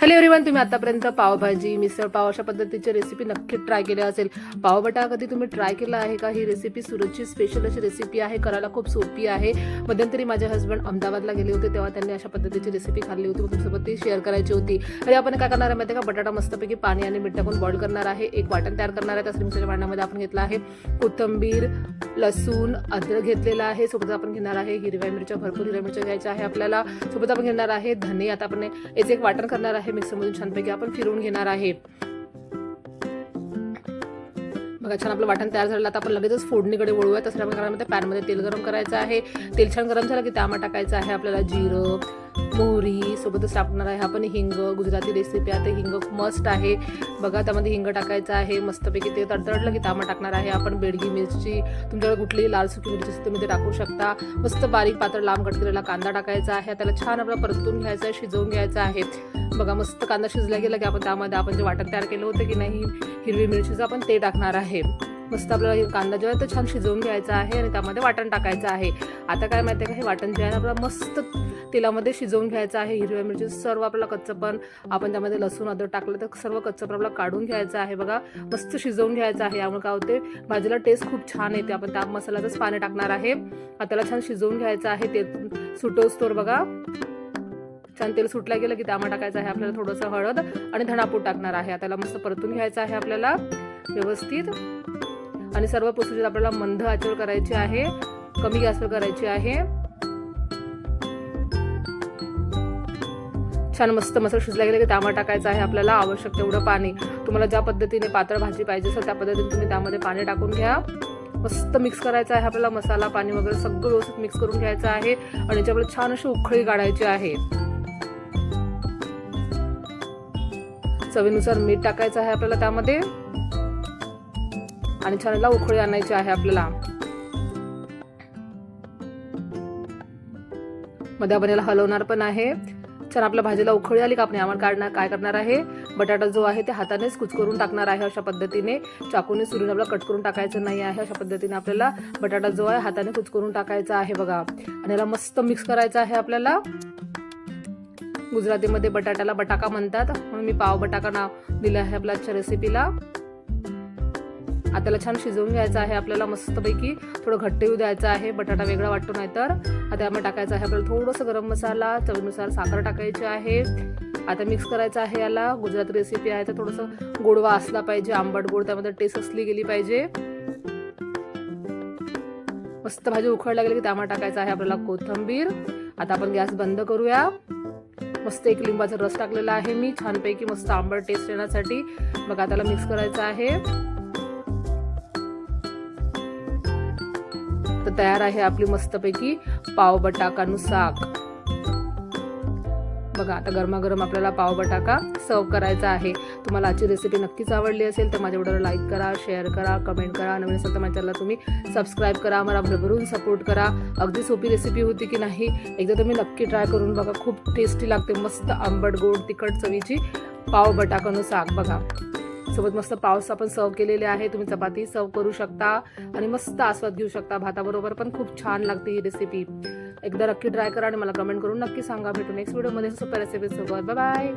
Hello everyone तुम्ही आतापर्यंत पावभाजी मिसळ पाव अशा पद्धतीची रेसिपी नक्की ट्राय केली असेल. पाव कधी तुम्ही ट्राय केला आहे का? ही रेसिपी सुरतची स्पेशल अशी रेसिपी आहे करायला खूप सोपी आहे. मध्यंतरी माझे हस्बंड अहमदाबादला गेले होते तेव्हा त्यांनी अशा पद्धतीची रेसिपी खाल्ली होती. तुमच्यासोबत ती शेअर करायची होती. तरी आपण काय करणार आहे माहिती आहे का? बटाटा मस्तपैकी पाणी आणि मीठ टाकून बॉईल करणार आहे. एक वाटण तयार करणार आहे. त्या मिक्सरच्या भांड्यामध्ये आपण घेतला आहे कोथिंबीर लसूण अद्रक घेतलेला आहे. सोबत आपण घेणार आहे हिरव्या मिरच्या भरपूर हिरव्या मिरच्या घ्यायच्या आहे आपल्याला. सोबत आपण घेणार आहे धने. आता आपण याचे एक वाटण करणार आहे मिक्सरमधून छानपैकी. आपण फिरवून घेणार आहे. बघा छान आपलं वाटण तयार झालं. आता आपण लगेचच फोडणीकडे वळूया. तसं आपण करायला पॅनमध्ये तेल गरम करायचं आहे. तेल छान गरम झालं की त्यामध्ये टाकायचं आहे आपल्याला जिरं मोहरी सोबतच टाकणार आहे आपण हिंग गुजराती रेसिपी आहे. ते हिंग मस्ट आहे. बघा त्यामध्ये हिंग टाकायचं आहे. मस्तपैकी ते तडतडलं की तामा टाकणार आहे आपण बेडगी मिरची. तुमच्याकडे कुठलीही लाल सुकी मिरची असते तुम्ही ते टाकू शकता. मस्त बारीक पातळ लांब कट केलेला कांदा टाकायचा आहे. त्याला छान आपला परतून घ्यायचा आहे शिजवून घ्यायचा आहे. बघा मस्त कांदा शिजला गेला की आपण त्यामध्ये आपण जे वाटण तयार केलं होतं की नाही हिरवी मिरचीचं आपण ते टाकणार आहे. मस्त आपल्याला हे कांदा जो आहे तो छान शिजवून घ्यायचा आहे आणि त्यामध्ये वाटण टाकायचं आहे. आता काय माहिती आहे का हे वाटण जे आहे आपलं आपल्याला मस्त तेलामध्ये शिजवून घ्यायचं आहे. हिरव्या मिरची सर्व आपल्याला कच्चं पण आपण त्यामध्ये लसूण अदर टाकलं तर सर्व कच्चं पण आपल्याला काढून घ्यायचं आहे. बघा मस्त शिजवून घ्यायचं आहे. यामुळे काय होते भाजीला टेस्ट खूप छान येते. आपण त्या मसाल्याचंच पाणी टाकणार आहे. त्याला छान शिजवून घ्यायचं आहे. ते सुटोस्तोर बघा. छान तेल सुटला गेलं की त्यामध्ये टाकायचं आहे आपल्याला थोडंसं हळद आणि धणापूट टाकणार आहे. त्याला मस्त परतून घ्यायचं आहे आपल्याला व्यवस्थित. आणि सर्व प्रोसिजर आपल्याला मंद आचर करायची आहे. कमी गॅसवर करायची आहे. छान मस्त मसाला शिजला गेला की त्यामध्ये टाकायचं आहे आपल्याला आवश्यक तेवढं पाणी. तुम्हाला ज्या पद्धतीने पातळ भाजी पाहिजे असेल त्या पद्धतीने तुम्ही त्यामध्ये पाणी टाकून घ्या. मस्त मिक्स करायचं आहे आपल्याला मसाला पाणी वगैरे सगळं व्यवस्थित मिक्स करून घ्यायचं आहे. आणि याच्यामुळे छान अशी उखळी काढायची आहे. चवीनुसार मीठ टाकायचं आहे आपल्याला त्यामध्ये. आणि छान याला उखळी आणायची आहे आपल्याला. मध्ये आपण याला हलवणार पण आहे. छान आपल्या भाजीला उखळी आली का आपण यावर काढणार काय करणार आहे? बटाटा जो आहे ते हातानेच कुचकरून टाकणार आहे अशा पद्धतीने. चाकूने सुरून आपल्याला कट करून टाकायचं नाही आहे अशा पद्धतीने आपल्याला बटाटा जो आहे हाताने कुचकरून टाकायचा आहे बघा. आणि याला मस्त मिक्स करायचं आहे आपल्याला. गुजरातीमध्ये बटाट्याला बटाका म्हणतात. म्हणून मी पाव बटाका नाव दिलं आहे आपल्या आजच्या रेसिपीला आता त्याला छान शिजवून घ्यायचं आहे आपल्याला मस्तपैकी. थोडं घट्ट येऊ द्यायचं आहे. बटाटा वेगळा वाटतो नाही तर आता यामध्ये टाकायचं आहे आपल्याला थोडंसं गरम मसाला. चवीनुसार साखर टाकायची आहे. आता मिक्स करायचं आहे याला. गुजराती रेसिपी आहे तर थोडंसं गोडवा असला पाहिजे. आंबट गोड त्यामध्ये टेस्ट असली गेली पाहिजे. मस्त भाजी उखळल्या गेली की त्यामध्ये टाकायचं आहे आपल्याला कोथंबीर. आता आपण गॅस बंद करूया. मस्त एक लिंबाचा रस टाकलेला आहे मी. छानपैकी मस्त आंबट टेस्ट येण्यासाठी. मग आता त्याला मिक्स करायचं आहे. तर तयार आहे आपली मस्तपैकी पाव बटाकानु साग बघा आता गरमागरम आपल्याला पाव बटाका सर्व करायचा आहे. तुम्हाला आजची रेसिपी नक्कीच आवडली असेल तर माझ्या व्हिडिओला लाईक करा शेअर करा कमेंट करा. नवीन असेल तर माझ्या चॅनलला तुम्ही सबस्क्राईब करा. मला भरभरून सपोर्ट करा. अगदी सोपी रेसिपी होती की नाही एकदा तुम्ही नक्की ट्राय करून बघा. खूप टेस्टी लागते. मस्त आंबट गोड तिखट चवीची पाव बटाकानु साग बघा. सोबत मस्त पावस आपण सर्व केलेले आहे. तुम्ही चपाती सर्व करू शकता आणि मस्त आस्वाद घेऊ शकता. भाताबरोबर पण खूप छान लागते ही रेसिपी एकदा नक्की ट्राय करा आणि मला कमेंट करून नक्की सांगा. भेटू नेक्स्ट व्हिडिओमध्ये सुपर रेसिपीसोबत बाय बाय